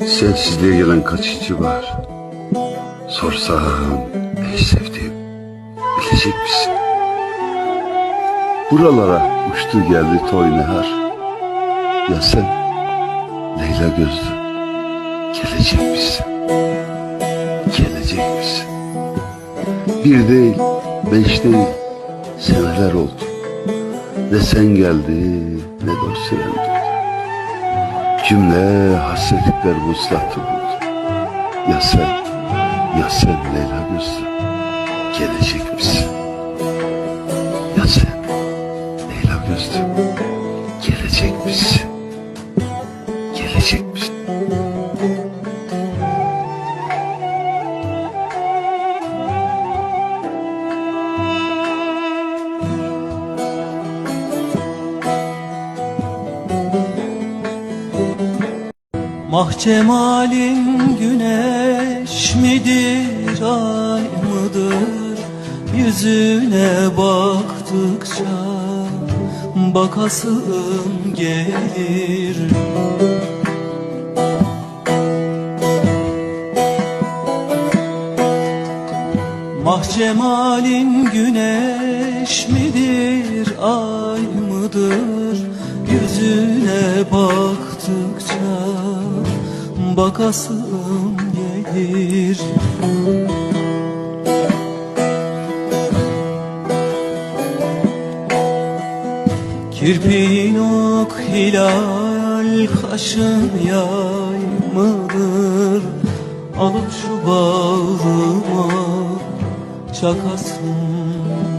Sensizliğe gelen kaçıncı var? Sorsam ey sevdiğim bilecek misin? Buralara uçtu geldi toy nehar. Ya sen Leyla gözlü gelecek misin? Gelecek misin? Bir değil, beş değil, seneler oldu. Ne sen geldi, ne durdu. Cümle hasretlikler vuslatı buldu. Ya sen, ya sen Leyla gözlü gelecek misin? Ya sen Leyla gözlü Mahcemalin güneş midir ay mıdır? Yüzüne baktıkça bakasım gelir. Mahcemalin güneş midir ay mıdır? Yüzüne baktıkça bakasım gelir. Kirpiğin ok hilal kaşın yay mıdır Alıp şu bağrıma çakasım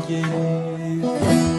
gelir